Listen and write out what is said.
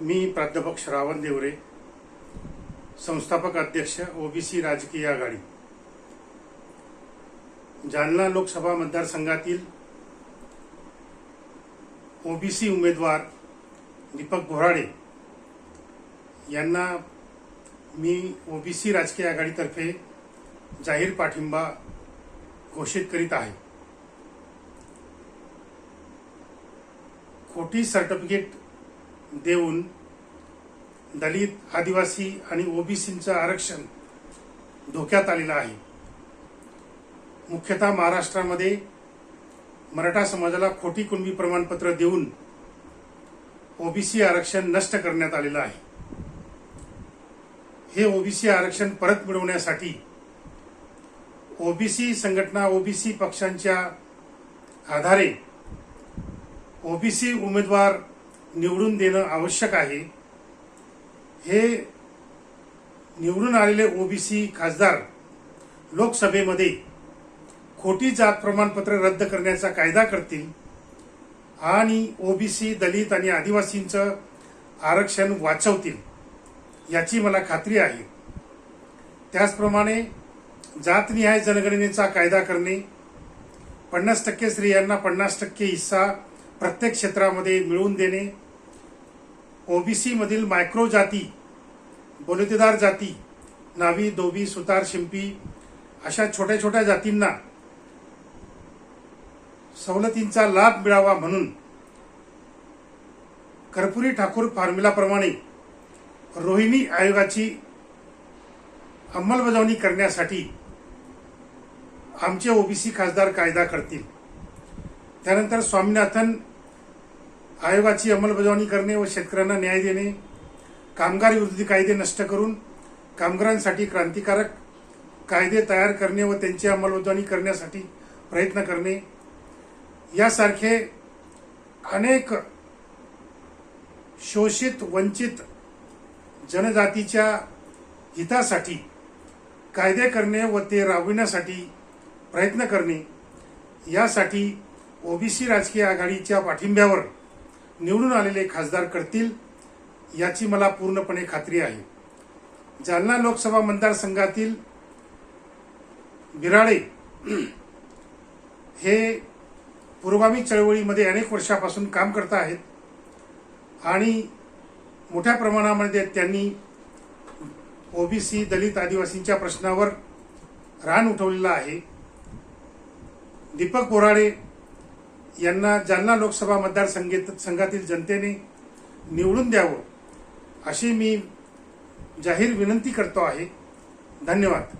मी प्राध्यापक श्रावण देवरे संस्थापक अध्यक्ष ओबीसी राजकीय आघाडी. जालना लोकसभा मतदारसंघातील ओबीसी उमेदवार दीपक बोराडे यांना मी ओबीसी राजकीय आघाडीतर्फे जाहीर पाठिंबा घोषित करीत आहे. खोटी सर्टिफिकेट देऊन दलित आदिवासी आणि ओबीसींचं आरक्षण धोक्यात आलेलं आहे. मुख्यतः महाराष्ट्रामध्ये मराठा समाजाला खोटी कुणबी प्रमाणपत्र देऊन ओबीसी आरक्षण नष्ट करण्यात आलेलं आहे. हे ओबीसी आरक्षण परत मिळवण्यासाठी ओबीसी संघटना ओबीसी पक्षांच्या आधारे ओबीसी उमेदवार निवडून देणं आवश्यक आहे. हे निवडून आलेले ओबीसी खासदार लोकसभेमध्ये खोटी जात प्रमाणपत्र रद्द करण्याचा कायदा करतील आणि ओबीसी दलित आणि आदिवासींचं आरक्षण वाचवतील याची मला खात्री आहे. त्याचप्रमाणे जातनिहाय जनगणनेचा कायदा करणे पन्नास टक्के स्त्रियांना पन्नास टक्के हिस्सा प्रत्येक क्षेत्रामध्ये मिळवून देणे ओबीसीमधील मायक्रो जाती बोलतेदार जाती नावी दोबी सुतार शिंपी अशा छोट्या छोट्या जातींना सवलतींचा लाभ मिळावा म्हणून कर्पुरी ठाकूर फॉर्म्युलाप्रमाणे रोहिणी आयोगाची अंमलबजावणी करण्यासाठी आमचे ओबीसी खासदार कायदा करतील. त्यानंतर स्वामीनाथन आयोगाची अंमलबजावणी करणे व शेतकऱ्यांना न्याय देणे कामगार विरोधी कायदे नष्ट करून कामगारांसाठी क्रांतिकारक कायदे तयार करणे व त्यांची अंमलबजावणी करण्यासाठी प्रयत्न करणे. यासारखे अनेक शोषित वंचित जनजातीच्या हितासाठी कायदे करणे व ते राबविण्यासाठी प्रयत्न करणे. यासाठी ओबीसी राजकीय आघाडीच्या पाठिंब्यावर निवडून आलेले खासदार करतील याची मला पूर्णपणे खात्री आहे. जालना लोकसभा मतदारसंघातील बिराडे हे पुरोगामी चळवळीमध्ये अनेक वर्षापासून काम करत आहेत आणि मोठ्या प्रमाणामध्ये त्यांनी ओबीसी दलित आदिवासींच्या प्रश्नावर रान उठवलेलं आहे. दीपक बोराडे यांना जालना लोकसभा मतदारसंघात संघातील जनतेने निवडून द्यावं अशी मी जाहीर विनंती करतो आहे. धन्यवाद.